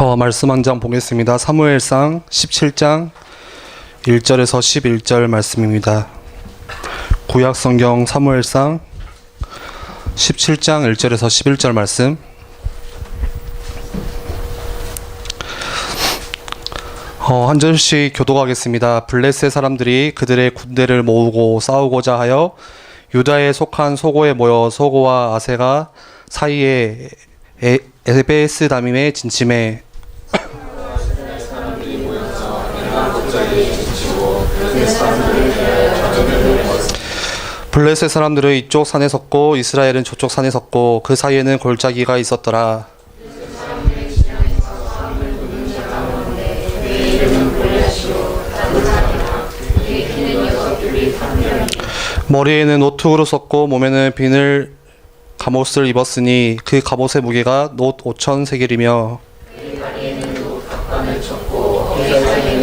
어, 말씀 한 장 보겠습니다. 사무엘상 17장 1절에서 11절 말씀입니다. 구약 성경 사무엘상 17장 1절에서 11절 말씀. 어, 한 절씩 교도하겠습니다. 블레셋 사람들이 그들의 군대를 모으고 싸우고자 하여 유다에 속한 소고에 모여 소고와 아세가 사이에 에, 에베스 담임에 진침해 블레셋 사람들은 이쪽 산에 섰고 이스라엘은 저쪽 산에 섰고 그 사이에는 골짜기가 있었더라. 머리에는 노툭으로 썼고 몸에는 비늘 갑옷을 입었으니 그 갑옷의 무게가 놋 5천 세겔이며 그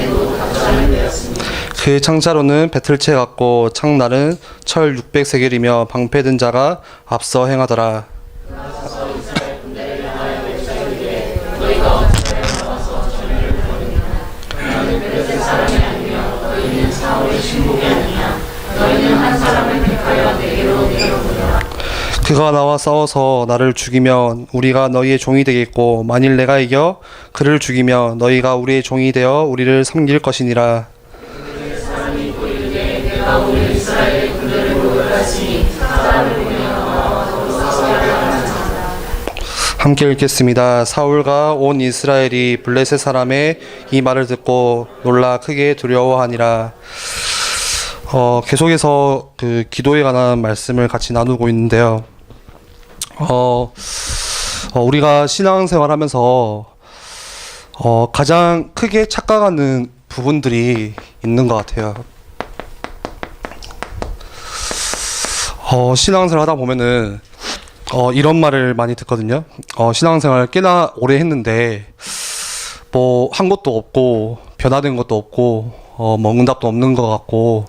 창자로는 배틀채 같고 창날은 철 600세겔이며 방패 든 자가 앞서 행하더라. 그가 나와 싸워서 나를 죽이면 우리가 너희의 종이 되겠고 만일 내가 이겨 그를 죽이면 너희가 우리의 종이 되어 우리를 섬길 것이니라. 함께 읽겠습니다. 사울과 온 이스라엘이 블레셋 사람의 이 말을 듣고 놀라 크게 두려워하니라. 어, 계속해서 그 기도에 관한 말씀을 같이 나누고 있는데요. 어, 어, 우리가 신앙생활 하면서 어, 가장 크게 착각하는 부분들이 있는 것 같아요. 어, 신앙생활 하다 보면은 어, 이런 말을 많이 듣거든요. 어, 신앙생활 꽤나 오래 했는데 뭐 한 것도 없고 변화된 것도 없고 어, 뭐 응답도 없는 것 같고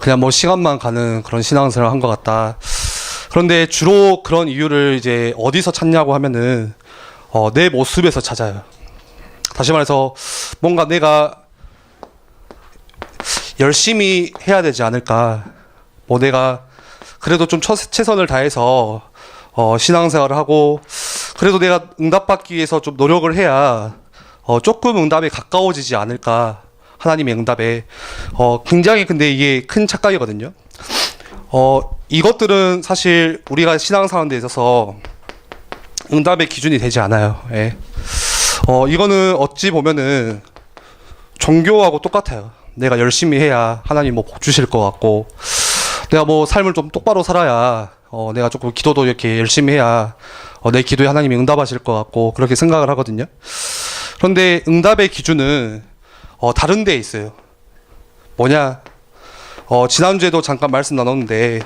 그냥 뭐 시간만 가는 그런 신앙생활을 한것 같다. 그런데 주로 그런 이유를 이제 어디서 찾냐고 하면은 어, 내 모습에서 찾아요. 다시 말해서 뭔가 내가 열심히 해야 되지 않을까. 뭐 내가 그래도 좀 처- 최선을 다해서 어, 신앙생활을 하고 그래도 내가 응답받기 위해서 좀 노력을 해야 어, 조금 응답에 가까워지지 않을까. 하나님의 응답에 어, 굉장히 근데 이게 큰 착각이거든요. 어, 이것들은 사실 우리가 신앙생활에 데 있어서 응답의 기준이 되지 않아요. 예. 어, 이거는 어찌 보면은 종교하고 똑같아요. 내가 열심히 해야 하나님 뭐 복 주실 것 같고, 내가 뭐 삶을 좀 똑바로 살아야, 어, 내가 조금 기도도 이렇게 열심히 해야, 어, 내 기도에 하나님이 응답하실 것 같고, 그렇게 생각을 하거든요. 그런데 응답의 기준은, 어, 다른 데 있어요. 뭐냐? 어, 지난주에도 잠깐 말씀 나눴는데,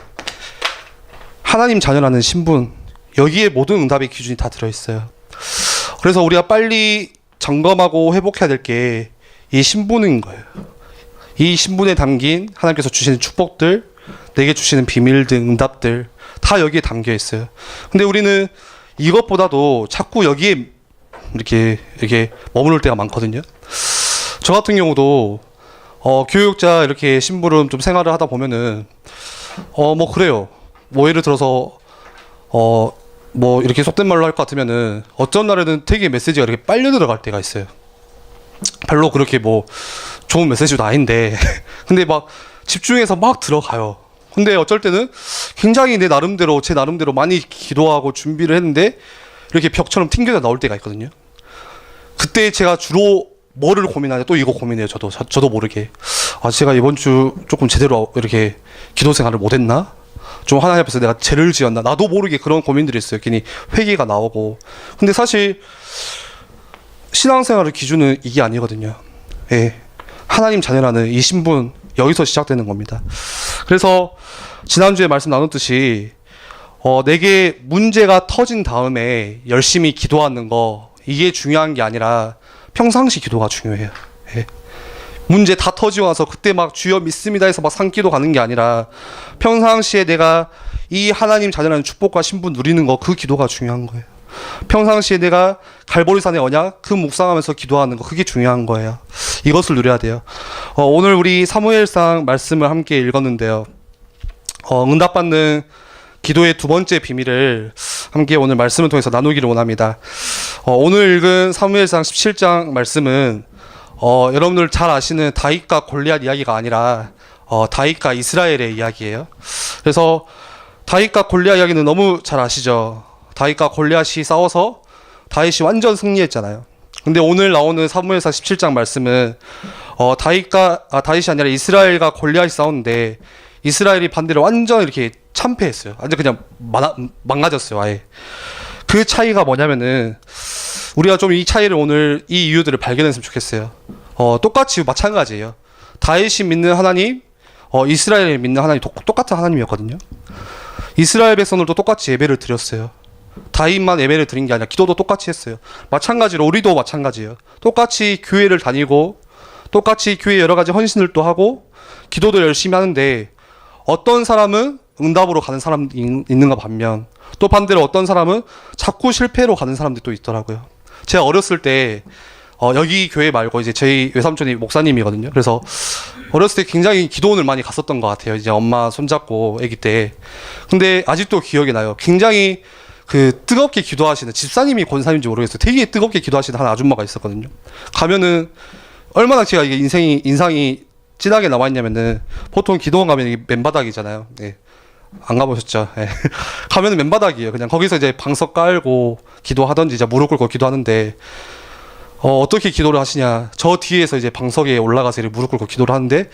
하나님 자녀라는 신분, 여기에 모든 응답의 기준이 다 들어있어요. 그래서 우리가 빨리 점검하고 회복해야 될 게 이 신분인 거예요. 이 신분에 담긴 하나님께서 주시는 축복들, 내게 주시는 비밀 등 응답들 다 여기에 담겨 있어요. 근데 우리는 이것보다도 자꾸 여기에 이렇게 이렇게 머무를 때가 많거든요. 저 같은 경우도 어, 교육자 이렇게 신부름 좀 생활을 하다 보면은 어 뭐 그래요. 뭐 예를 들어서 어 뭐 이렇게 속된 말로 할 것 같으면은 어떤 날에는 되게 메시지가 이렇게 빨려 들어갈 때가 있어요. 별로 그렇게 뭐 좋은 메시지도 아닌데 근데 막 집중해서 막 들어가요. 근데 어쩔 때는 굉장히 내 나름대로 제 나름대로 많이 기도하고 준비를 했는데 이렇게 벽처럼 튕겨져 나올 때가 있거든요. 그때 제가 주로 뭐를 고민하냐 또 이거 고민해요 저도. 저, 저도 모르게. 아 제가 이번 주 조금 제대로 이렇게 기도 생활을 못했나? 좀 하나님 앞에서 내가 죄를 지었나? 나도 모르게 그런 고민들이 있어요. 괜히 회개가 나오고. 근데 사실 신앙생활의 기준은 이게 아니거든요. 예. 하나님 자녀라는 이 신분 여기서 시작되는 겁니다 그래서 지난주에 말씀 나눴듯이 어, 내게 문제가 터진 다음에 열심히 기도하는 거 이게 중요한 게 아니라 평상시 기도가 중요해요. 예. 문제 다 터지고 나서 그때 막 주여 믿습니다 해서 막 산기도 가는 게 아니라 평상시에 내가 이 하나님 자녀라는 축복과 신분 누리는 거 그 기도가 중요한 거예요. 평상시에 내가 갈보리산의 언약 그 묵상하면서 기도하는 거 그게 중요한 거예요. 이것을 누려야 돼요. 어, 오늘 우리 사무엘상 말씀을 함께 읽었는데요. 어, 응답받는 기도의 두 번째 비밀을 함께 오늘 말씀을 통해서 나누기를 원합니다. 어, 오늘 읽은 사무엘상 17장 말씀은 어, 여러분들 잘 아시는 다윗과 골리앗 이야기가 아니라 어, 다윗과 이스라엘의 이야기예요. 그래서 다윗과 골리앗 이야기는 너무 잘 아시죠. 다윗과 골리앗이 싸워서 다윗이 완전 승리했잖아요. 근데 오늘 나오는 사무엘상 17장 말씀은 어, 다윗과 아, 다윗이 아니라 이스라엘과 골리앗이 싸우는데 이스라엘이 반대로 완전 이렇게 참패했어요. 완전 그냥 망, 망가졌어요. 아예. 그 차이가 뭐냐면은 우리가 좀 이 차이를 오늘 이 이유들을 발견했으면 좋겠어요. 어, 똑같이 마찬가지예요. 다윗이 믿는 하나님, 어, 이스라엘이 믿는 하나님 똑, 똑같은 하나님이었거든요. 이스라엘 백성들도 똑같이 예배를 드렸어요. 다윗만 예배를 드린 게 아니라 기도도 똑같이 했어요. 마찬가지로 우리도 마찬가지예요. 똑같이 교회를 다니고 똑같이 교회 여러 가지 헌신을 또 하고 기도도 열심히 하는데 어떤 사람은 응답으로 가는 사람이 있- 있는가 반면 또 반대로 어떤 사람은 자꾸 실패로 가는 사람들이 또 있더라고요. 제가 어렸을 때 어, 여기 교회 말고 이제 저희 외삼촌이 목사님이거든요. 그래서 어렸을 때 굉장히 기도원을 많이 갔었던 것 같아요. 이제 엄마 손잡고 아기 때. 근데 아직도 기억이 나요. 굉장히 그 뜨겁게 기도하시는 집사님이 권사님인지 모르겠어요. 되게 뜨겁게 기도하시는 한 아줌마가 있었거든요. 가면은 얼마나 제가 이게 인생이 인상이 진하게 남아 있냐면은 보통 기도원 가면 맨바닥이잖아요. 네. 안 가보셨죠? 예. 가면은 맨바닥이에요. 그냥 거기서 이제 방석 깔고 기도하던지 이제 무릎 꿇고 기도하는데 어, 어떻게 기도를 하시냐? 저 뒤에서 이제 방석에 올라가서 무릎 꿇고 기도를 하는데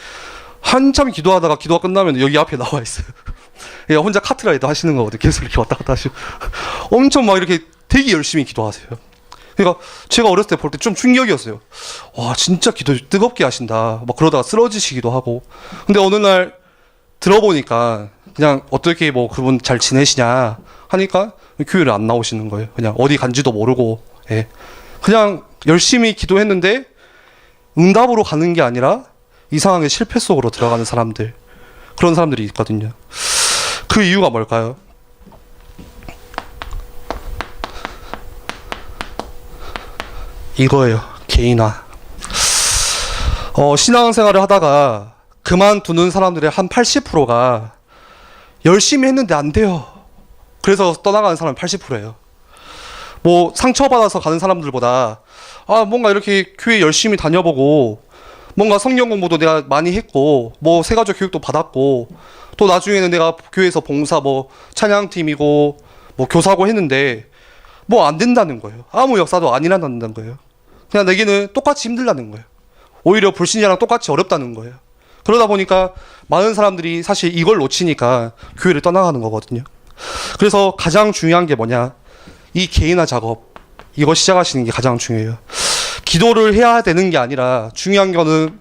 한참 기도하다가 기도가 끝나면 여기 앞에 나와 있어요. 예, 혼자 카트라이더 하시는 거거든요. 계속 이렇게 왔다 갔다 하시고 엄청 막 이렇게 되게 열심히 기도하세요. 그러니까 제가 어렸을 때 볼 때 좀 충격이었어요. 와 진짜 기도 뜨겁게 하신다. 막 그러다가 쓰러지시기도 하고. 근데 어느 날 들어보니까 그냥 어떻게 뭐 그분 잘 지내시냐 하니까 교회를 안 나오시는 거예요. 그냥 어디 간지도 모르고 예. 그냥 열심히 기도했는데 응답으로 가는 게 아니라 이상하게 실패 속으로 들어가는 사람들 그런 사람들이 있거든요. 그 이유가 뭘까요? 이거예요. 개인화. 어, 신앙생활을 하다가 그만두는 사람들의 한 80%가 열심히 했는데 안 돼요. 그래서 떠나가는 사람이 80%예요. 뭐 상처받아서 가는 사람들보다 아 뭔가 이렇게 교회 열심히 다녀보고 뭔가 성경 공부도 내가 많이 했고 뭐 세가족 교육도 받았고 또 나중에는 내가 교회에서 봉사 뭐 찬양팀이고 뭐 교사고 했는데 뭐 안 된다는 거예요. 아무 역사도 안 일어난다는 거예요. 그냥 내게는 똑같이 힘들다는 거예요. 오히려 불신자랑 똑같이 어렵다는 거예요. 그러다 보니까 많은 사람들이 사실 이걸 놓치니까 교회를 떠나가는 거거든요. 그래서 가장 중요한 게 뭐냐? 이 개인화 작업 이거 시작하시는 게 가장 중요해요. 기도를 해야 되는 게 아니라 중요한 거는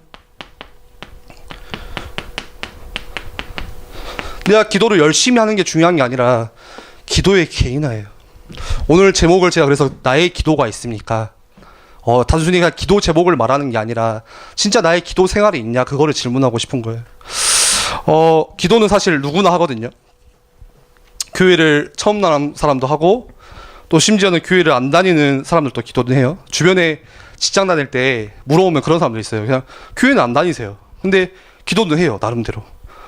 내가 기도를 열심히 하는 게 중요한 게 아니라 기도의 개인화예요. 오늘 제목을 제가 그래서 나의 기도가 있습니까? 어, 단순히 그냥 기도 제목을 말하는 게 아니라 진짜 나의 기도 생활이 있냐 그거를 질문하고 싶은 거예요. 어, 기도는 사실 누구나 하거든요. 교회를 처음 나는 사람도 하고 또 심지어는 교회를 안 다니는 사람들도 기도는 해요. 주변에 직장 다닐 때 물어보면 그런 사람들 있어요. 그냥 교회는 안 다니세요. 근데 기도는 해요. 나름대로.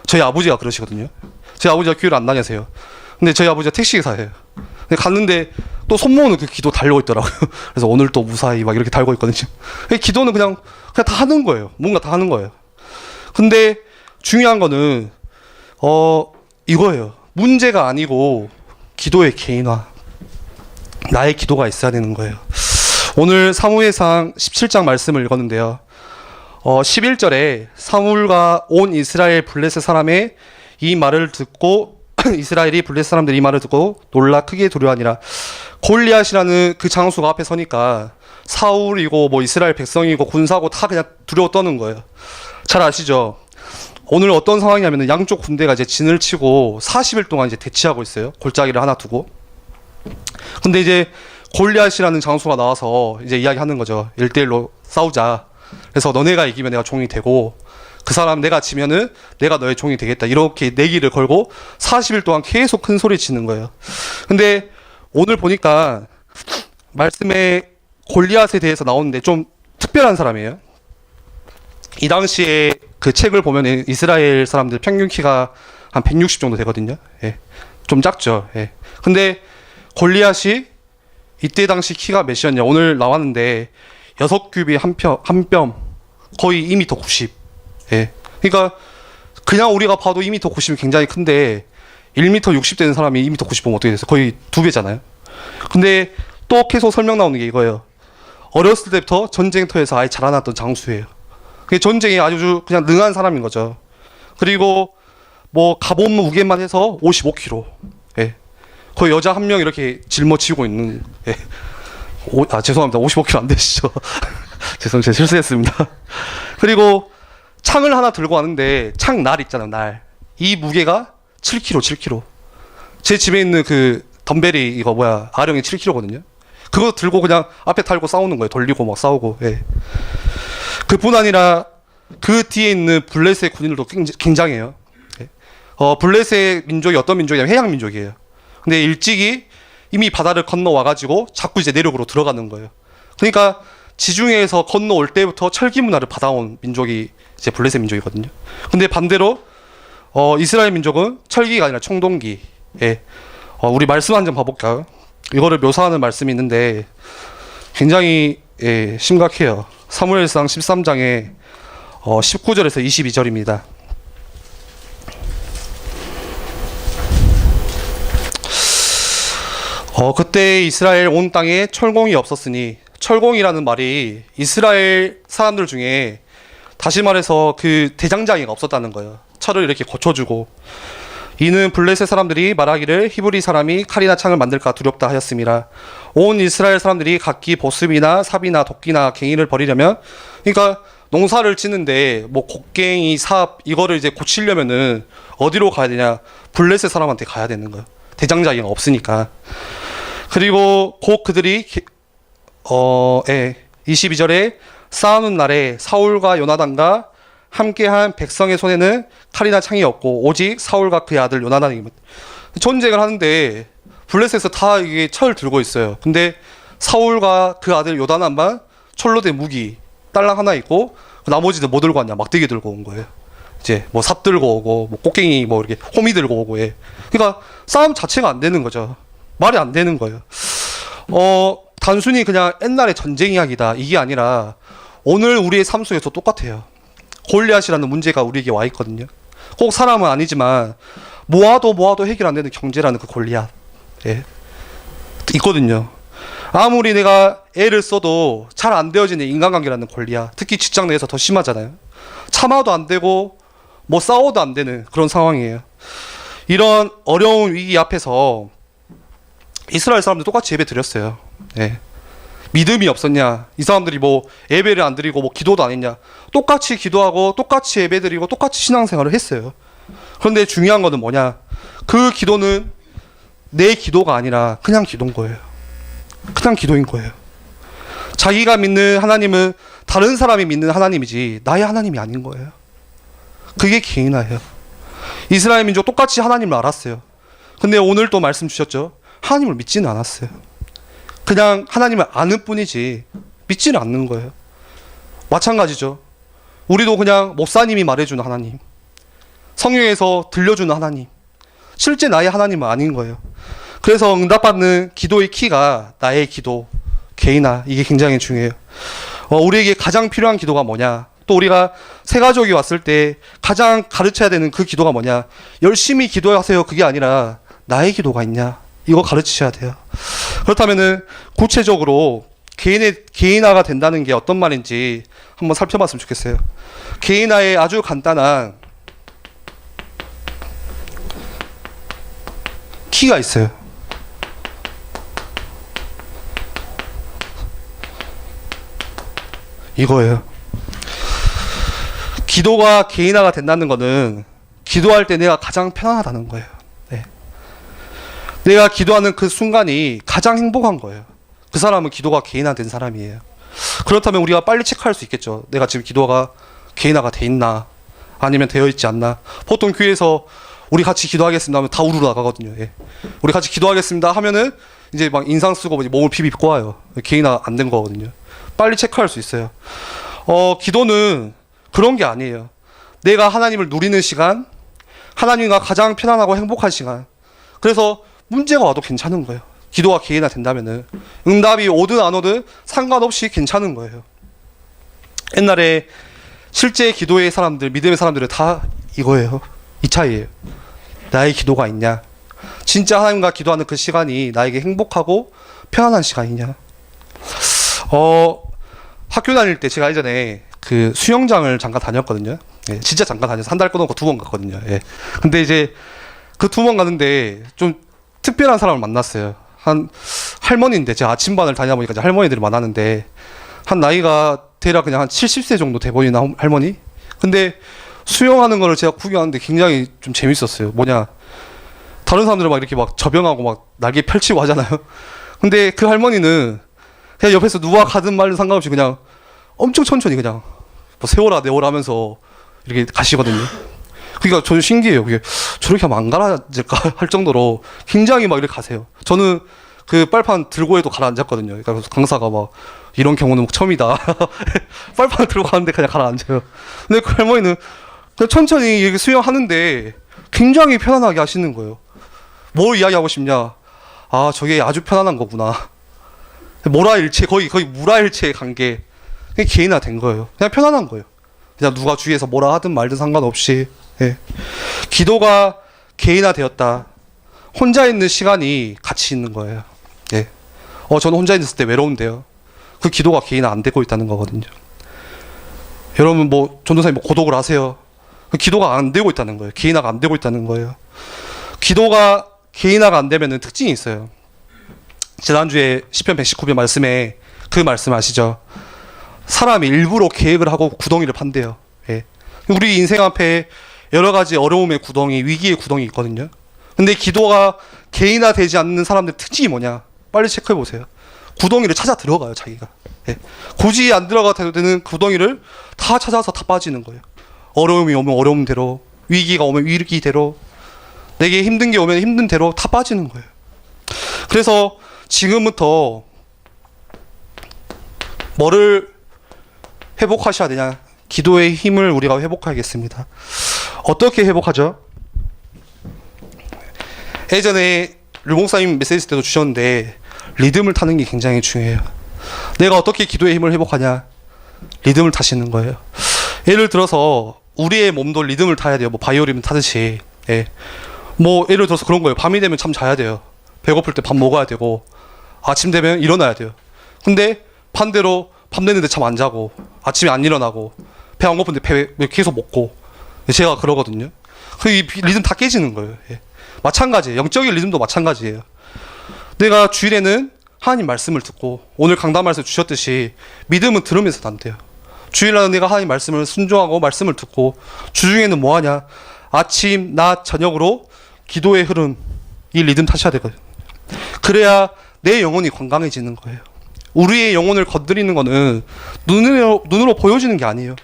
저희 아버지가 그러시거든요. 저희 아버지가 교회를 안 다니세요. 근데 저희 아버지가 택시기사예요. 근데 갔는데 또 손모으는 그 기도 달려 있더라고요. 그래서 오늘 또 무사히 막 이렇게 달고 있거든요. 기도는 그냥 그냥 다 하는 거예요. 뭔가 다 하는 거예요. 근데 중요한 거는 어 이거예요. 문제가 아니고 기도의 개인화. 나의 기도가 있어야 되는 거예요. 오늘 사무엘상 17장 말씀을 읽었는데요. 어 11절에 사물과 온 이스라엘 블레셋 사람의 이 말을 듣고 이스라엘이 블레셋 사람들이 이 말을 듣고 놀라 크게 두려워하니라. 골리앗이라는 그 장수가 앞에 서니까 사울이고 뭐 이스라엘 백성이고 군사고 다 그냥 두려워 떠는 거예요. 잘 아시죠? 오늘 어떤 상황이냐면 양쪽 군대가 이제 진을 치고 40일 동안 이제 대치하고 있어요. 골짜기를 하나 두고. 근데 이제 골리앗이라는 장수가 나와서 이제 이야기하는 거죠. 1대1로 싸우자. 그래서 너네가 이기면 내가 종이 되고 그 사람 내가 지면은 내가 너의 종이 되겠다. 이렇게 내기를 걸고 40일 동안 계속 큰 소리 치는 거예요. 근데 오늘 보니까 말씀에 골리앗에 대해서 나오는데 좀 특별한 사람이에요. 이 당시에 그 책을 보면 이스라엘 사람들 평균 키가 한 160 정도 되거든요. 예. 좀 작죠. 예. 근데 골리앗이 이때 당시 키가 몇이었냐? 오늘 나왔는데 여섯 큐비 한 뼘, 한뼘 거의 2m 90. 예. 그러니까 그냥 우리가 봐도 2m 90이 굉장히 큰데 1m 60 되는 사람이 2m 90 보면 어떻게 됐어요? 거의 두 배잖아요. 근데 또 계속 설명 나오는 게 이거예요. 어렸을 때부터 전쟁터에서 아예 자라났던 장수예요. 그 전쟁에 아주 그냥 능한 사람인 거죠. 그리고 뭐 갑옷 무게만 해서 55kg. 예. 거의 여자 한 명 이렇게 짊어지고 있는. 예. 오, 아 죄송합니다. 55kg 안 되시죠? 죄송 제가 실수했습니다. 그리고 창을 하나 들고 왔는데 창 날 있잖아요. 날. 이 무게가 7kg, 7kg. 제 집에 있는 그 덤벨이 이거 뭐야 아령이 7kg거든요. 그거 들고 그냥 앞에 탈고 싸우는 거예요. 돌리고 막 싸우고. 예. 그뿐 아니라 그 뒤에 있는 블레스의 군인들도 굉장해요. 예. 어, 블레스의 민족이 어떤 민족이냐면 해양 민족이에요. 근데 일찍이 이미 바다를 건너와 가지고 자꾸 이제 내륙으로 들어가는 거예요. 그러니까 지중해에서 건너올 때부터 철기 문화를 받아온 민족이 이제 블레셋 민족이거든요. 근데 반대로 어, 이스라엘 민족은 철기가 아니라 청동기. 예. 어, 우리 말씀 한 점 봐볼까요? 이거를 묘사하는 말씀이 있는데 굉장히 예, 심각해요. 사무엘상 13장에 어, 19절에서 22절입니다. 어, 그때 이스라엘 온 땅에 철공이 없었으니 철공이라는 말이 이스라엘 사람들 중에 다시 말해서 그 대장장이가 없었다는 거예요. 철을 이렇게 고쳐주고 이는 블레셋 사람들이 말하기를 히브리 사람이 칼이나 창을 만들까 두렵다 하였습니다. 온 이스라엘 사람들이 각기 보습이나 삽이나 도끼나 갱이를 버리려면 그러니까 농사를 짓는데 뭐 곡괭이 삽 이거를 이제 고치려면은 어디로 가야 되냐? 블레셋 사람한테 가야 되는 거예요. 대장장이가 없으니까. 그리고 곧 그들이 기- 어, 예. 22절에 싸우는 날에 사울과 요나단과 함께한 백성의 손에는 칼이나 창이 없고 오직 사울과 그의 아들 요나단이 전쟁을 하는데 블레셋에서 다 이게 철 들고 있어요. 근데 사울과 그 아들 요나단만 철로 된 무기 딸랑 하나 있고 나머지는 뭐 들고 왔냐 막대기 들고 온 거예요. 이제 뭐 삽 들고 오고 뭐 꽃갱이 뭐 이렇게 호미 들고 오고 예. 그러니까 싸움 자체가 안 되는 거죠. 말이 안 되는 거예요. 어 단순히 그냥 옛날의 전쟁 이야기다 이게 아니라 오늘 우리의 삶 속에서 똑같아요. 골리앗이라는 문제가 우리에게 와 있거든요. 꼭 사람은 아니지만 모아도 모아도 해결 안 되는 경제라는 그 골리앗 예. 있거든요. 아무리 내가 애를 써도 잘 안 되어지는 인간관계라는 권리야. 특히 직장 내에서 더 심하잖아요. 참아도 안 되고 뭐 싸워도 안 되는 그런 상황이에요. 이런 어려운 위기 앞에서 이스라엘 사람들 똑같이 예배 드렸어요. 예. 믿음이 없었냐? 이 사람들이 뭐 예배를 안 드리고 뭐 기도도 안 했냐? 똑같이 기도하고 똑같이 예배 드리고 똑같이 신앙생활을 했어요. 그런데 중요한 거는 뭐냐? 그 기도는 내 기도가 아니라 그냥 기도인 거예요. 그냥 기도인 거예요. 자기가 믿는 하나님은 다른 사람이 믿는 하나님이지 나의 하나님이 아닌 거예요. 그게 개인화예요. 이스라엘 민족 똑같이 하나님을 알았어요. 근데 오늘 또 말씀 주셨죠. 하나님을 믿지는 않았어요. 그냥 하나님을 아는 뿐이지 믿지는 않는 거예요. 마찬가지죠. 우리도 그냥 목사님이 말해주는 하나님, 성경에서 들려주는 하나님, 실제 나의 하나님은 아닌 거예요. 그래서 응답받는 기도의 키가 나의 기도, 개인화 이게 굉장히 중요해요. 어, 우리에게 가장 필요한 기도가 뭐냐? 또 우리가 새 가족이 왔을 때 가장 가르쳐야 되는 그 기도가 뭐냐? 열심히 기도하세요. 그게 아니라 나의 기도가 있냐? 이거 가르치셔야 돼요. 그렇다면은 구체적으로 개인의 개인화가 된다는 게 어떤 말인지 한번 살펴봤으면 좋겠어요. 개인화의 아주 간단한 키가 있어요. 이거예요. 기도가 개인화가 된다는 거는 기도할 때 내가 가장 편안하다는 거예요. 네. 내가 기도하는 그 순간이 가장 행복한 거예요. 그 사람은 기도가 개인화된 사람이에요. 그렇다면 우리가 빨리 체크할 수 있겠죠. 내가 지금 기도가 개인화가 돼 있나 아니면 되어 있지 않나. 보통 교회에서 우리 같이 기도하겠습니다 하면 다 우르르 나가거든요. 예. 우리 같이 기도하겠습니다 하면은 이제 막 인상 쓰고 몸을 비비고 와요. 개인화 안 된 거거든요. 빨리 체크할 수 있어요. 어, 기도는 그런 게 아니에요. 내가 하나님을 누리는 시간, 하나님과 가장 편안하고 행복한 시간. 그래서 문제가 와도 괜찮은 거예요. 기도가 개인화 된다면은 응답이 오든 안 오든 상관없이 괜찮은 거예요. 옛날에 실제 기도의 사람들, 믿음의 사람들은 다 이거예요. 이 차이예요. 나의 기도가 있냐? 진짜 하나님과 기도하는 그 시간이 나에게 행복하고 편안한 시간이냐? 어, 학교 다닐 때 제가 예전에 그 수영장을 잠깐 다녔거든요. 예, 진짜 잠깐 다녀서 한 달 끊어놓고 두 번 갔거든요. 예. 근데 이제 그 두 번 가는데 좀 특별한 사람을 만났어요. 한 할머니인데 제가 아침반을 다니다 보니까 이제 할머니들이 많았는데 한 나이가 대략 그냥 한 70세 정도 돼 보이는 할- 할머니? 근데 수영하는 거를 제가 구경하는데 굉장히 좀 재밌었어요. 뭐냐. 다른 사람들은 막 이렇게 막 저병하고 막 날개 펼치고 하잖아요. 근데 그 할머니는 그냥 옆에서 누가 가든 말든 상관없이 그냥 엄청 천천히 그냥 뭐 세워라 내워라 하면서 이렇게 가시거든요. 그러니까 저는 신기해요. 그게 저렇게 하면 안 가라앉을까 할 정도로 굉장히 막 이렇게 가세요. 저는 그 빨판 들고 해도 가라앉았거든요. 그러니까 강사가 막 이런 경우는 처음이다. 빨판을 들고 가는데 그냥 가라앉아요. 근데 그 할머니는 그냥 천천히 이렇게 수영하는데 굉장히 편안하게 하시는 거예요. 뭘 이야기하고 싶냐? 아, 저게 아주 편안한 거구나. 모라일체 거의 거의 무라일체의 관계 그게 개인화 된 거예요. 그냥 편안한 거예요. 그냥 누가 주위에서 뭐라 하든 말든 상관없이 예. 기도가 개인화 되었다. 혼자 있는 시간이 같이 있는 거예요. 예. 어 저는 혼자 있을 때 외로운데요. 그 기도가 개인화 안 되고 있다는 거거든요. 여러분 뭐 전도사님 뭐 고독을 하세요. 그 기도가 안 되고 있다는 거예요. 개인화가 안 되고 있다는 거예요. 기도가 개인화가 안 되면은 특징이 있어요. 지난주에 시편 119편 말씀에 그 말씀 아시죠? 사람이 일부러 계획을 하고 구덩이를 판대요. 예. 우리 인생 앞에 여러 가지 어려움의 구덩이, 위기의 구덩이 있거든요. 근데 기도가 개인화 되지 않는 사람들 특징이 뭐냐? 빨리 체크해 보세요. 구덩이를 찾아 들어가요, 자기가. 예. 굳이 안 들어가도 되는 구덩이를 다 찾아서 다 빠지는 거예요. 어려움이 오면 어려움대로, 위기가 오면 위기대로, 내게 힘든 게 오면 힘든 대로 다 빠지는 거예요. 그래서 지금부터 뭐를 회복하셔야 되냐? 기도의 힘을 우리가 회복하겠습니다. 어떻게 회복하죠? 예전에 르봉사님 메시지 때도 주셨는데 리듬을 타는 게 굉장히 중요해요. 내가 어떻게 기도의 힘을 회복하냐? 리듬을 타시는 거예요. 예를 들어서 우리의 몸도 리듬을 타야 돼요. 뭐 바이오리듬 타듯이. 예. 뭐 예를 들어서 그런 거예요. 밤이 되면 잠 자야 돼요. 배고플 때 밥 먹어야 되고 아침 되면 일어나야 돼요. 근데 반대로 밤 됐는데 잠 안 자고 아침에 안 일어나고 배 안 고픈데 배 계속 먹고 제가 그러거든요. 그이 리듬 다 깨지는 거예요. 예. 마찬가지예요. 영적인 리듬도 마찬가지예요. 내가 주일에는 하나님 말씀을 듣고 오늘 강단 말씀 주셨듯이 믿음은 들으면서 안 돼요. 주일날은 내가 하나님 말씀을 순종하고 말씀을 듣고 주중에는 뭐 하냐? 아침, 낮, 저녁으로 기도의 흐름 이 리듬 타셔야 되거든요. 그래야 내 영혼이 건강해지는 거예요. 우리의 영혼을 건드리는 거는 눈으로, 눈으로 보여지는 게 아니에요.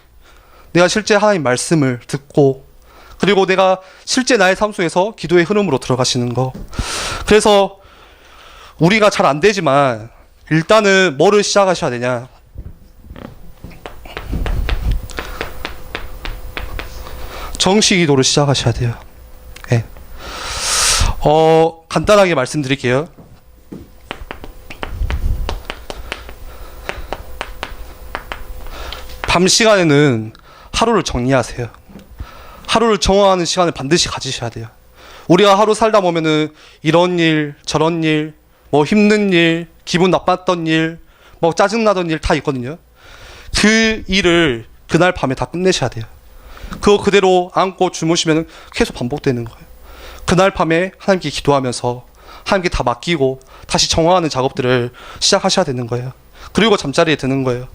내가 실제 하나님 말씀을 듣고 그리고 내가 실제 나의 삶 속에서 기도의 흐름으로 들어가시는 거. 그래서 우리가 잘 안 되지만 일단은 뭐를 시작하셔야 되냐? 정시 기도를 시작하셔야 돼요. 예. 어, 간단하게 말씀드릴게요. 밤 시간에는 하루를 정리하세요. 하루를 정화하는 시간을 반드시 가지셔야 돼요. 우리가 하루 살다 보면은 이런 일, 저런 일, 뭐 힘든 일, 기분 나빴던 일, 뭐 짜증나던 일 다 있거든요. 그 일을 그날 밤에 다 끝내셔야 돼요. 그거 그대로 안고 주무시면 계속 반복되는 거예요. 그날 밤에 하나님께 기도하면서 하나님께 다 맡기고 다시 정화하는 작업들을 시작하셔야 되는 거예요. 그리고 잠자리에 드는 거예요.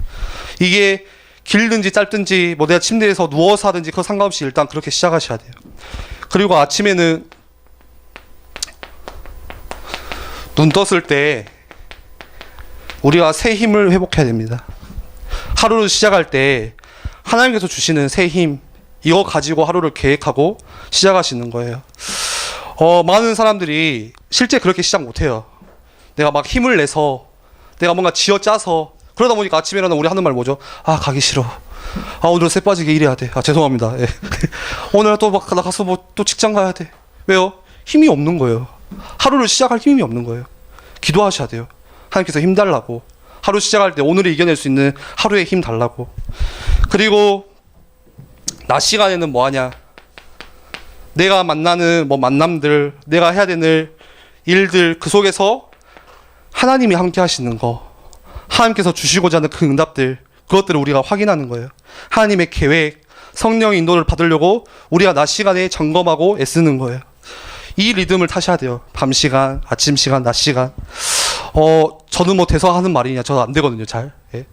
이게 길든지 짧든지 뭐 내가 침대에서 누워서 하든지 그거 상관없이 일단 그렇게 시작하셔야 돼요. 그리고 아침에는 눈 떴을 때 우리가 새 힘을 회복해야 됩니다. 하루를 시작할 때 하나님께서 주시는 새 힘 이거 가지고 하루를 계획하고 시작하시는 거예요. 어, 많은 사람들이 실제 그렇게 시작 못 해요. 내가 막 힘을 내서 내가 뭔가 쥐어 짜서 그러다 보니까 아침에 일어나 우리 하는 말 뭐죠? 아 가기 싫어. 아 오늘 쇠 빠지게 일해야 돼. 아 죄송합니다. 예. 오늘 또 막 나가서 뭐 또 직장 가야 돼. 왜요? 힘이 없는 거예요. 하루를 시작할 힘이 없는 거예요. 기도하셔야 돼요. 하나님께서 힘 달라고. 하루 시작할 때 오늘을 이겨낼 수 있는 하루의 힘 달라고. 그리고 낮 시간에는 뭐 하냐? 내가 만나는 뭐 만남들, 내가 해야 되는 일들 그 속에서 하나님이 함께 하시는 거, 하나님께서 주시고자 하는 그 응답들, 그것들을 우리가 확인하는 거예요. 하나님의 계획, 성령의 인도를 받으려고 우리가 낮 시간에 점검하고 애쓰는 거예요. 이 리듬을 타셔야 돼요. 밤 시간, 아침 시간, 낮 시간. 어, 저는 뭐 대서 하는 말이냐. 저도 안 되거든요, 잘. 예.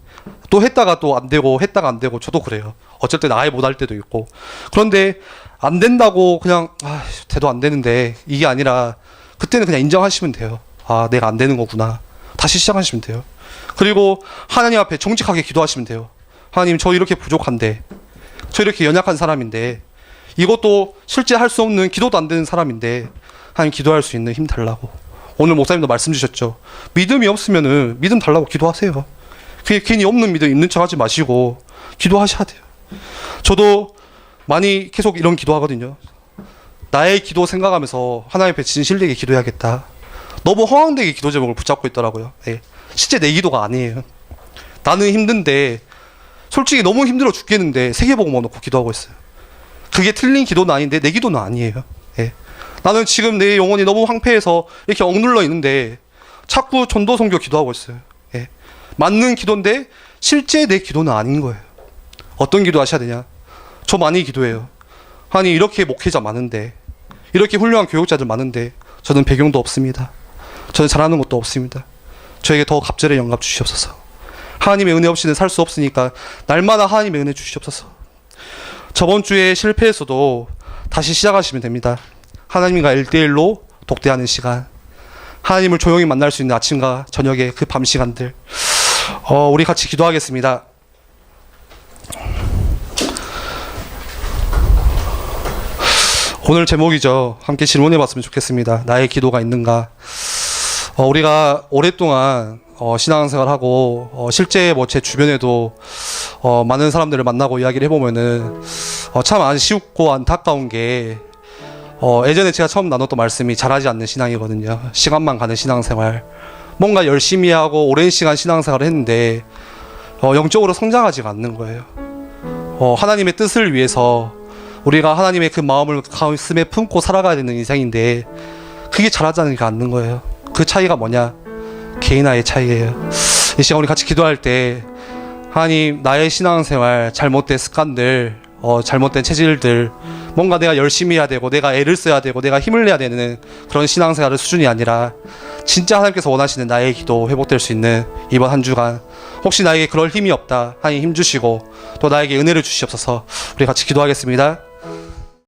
또 했다가 또 안 되고, 했다가 안 되고, 저도 그래요. 어쩔 때 아예 못할 때도 있고. 그런데 안 된다고 그냥, 아, 돼도 안 되는데, 이게 아니라, 그때는 그냥 인정하시면 돼요. 아, 내가 안 되는 거구나. 다시 시작하시면 돼요. 그리고 하나님 앞에 정직하게 기도하시면 돼요. 하나님, 저 이렇게 부족한데, 저 이렇게 연약한 사람인데, 이것도 실제 할 수 없는 기도도 안 되는 사람인데, 하나님 기도할 수 있는 힘 달라고. 오늘 목사님도 말씀 주셨죠. 믿음이 없으면은 믿음 달라고 기도하세요. 그게 괜히 없는 믿음 있는 척 하지 마시고 기도하셔야 돼요. 저도 많이 계속 이런 기도하거든요. 나의 기도 생각하면서 하나님 앞에 진실되게 기도해야겠다. 너무 허황되게 기도 제목을 붙잡고 있더라고요. 예. 실제 내 기도가 아니에요. 나는 힘든데 솔직히 너무 힘들어 죽겠는데 세계복음만 놓고 기도하고 있어요. 그게 틀린 기도는 아닌데 내 기도는 아니에요. 예. 나는 지금 내 영혼이 너무 황폐해서 이렇게 억눌러 있는데 자꾸 전도 선교 기도하고 있어요. 예. 맞는 기도인데 실제 내 기도는 아닌 거예요. 어떤 기도 하셔야 되냐? 저 많이 기도해요. 아니 이렇게 목회자 많은데 이렇게 훌륭한 교육자들 많은데 저는 배경도 없습니다. 저는 잘하는 것도 없습니다. 저에게 더 갑절의 영감 주시옵소서. 하나님의 은혜 없이는 살 수 없으니까 날마다 하나님의 은혜 주시옵소서. 저번 주에 실패했어도 다시 시작하시면 됩니다. 하나님과 일대일로 독대하는 시간. 하나님을 조용히 만날 수 있는 아침과 저녁의 그 밤 시간들. 어, 우리 같이 기도하겠습니다. 오늘 제목이죠. 함께 질문해 봤으면 좋겠습니다. 나의 기도가 있는가? 어, 우리가 오랫동안 어, 신앙생활하고 어, 실제 뭐 제 주변에도 어, 많은 사람들을 만나고 이야기를 해보면은 어, 참 아쉽고 안타까운 게 어, 예전에 제가 처음 나눴던 말씀이 잘하지 않는 신앙이거든요. 시간만 가는 신앙생활. 뭔가 열심히 하고 오랜 시간 신앙생활을 했는데 어, 영적으로 성장하지가 않는 거예요. 어, 하나님의 뜻을 위해서 우리가 하나님의 그 마음을 가슴에 품고 살아가야 되는 인생인데 그게 잘하지 않는 거예요. 그 차이가 뭐냐? 개인화의 차이예요. 이 시간 우리 같이 기도할 때 하나님 나의 신앙생활 잘못된 습관들 어, 잘못된 체질들 뭔가 내가 열심히 해야 되고 내가 애를 써야 되고 내가 힘을 내야 되는 그런 신앙생활의 수준이 아니라 진짜 하나님께서 원하시는 나의 기도 회복될 수 있는 이번 한 주간 혹시 나에게 그럴 힘이 없다 하나님 힘 주시고 또 나에게 은혜를 주시옵소서 우리 같이 기도하겠습니다.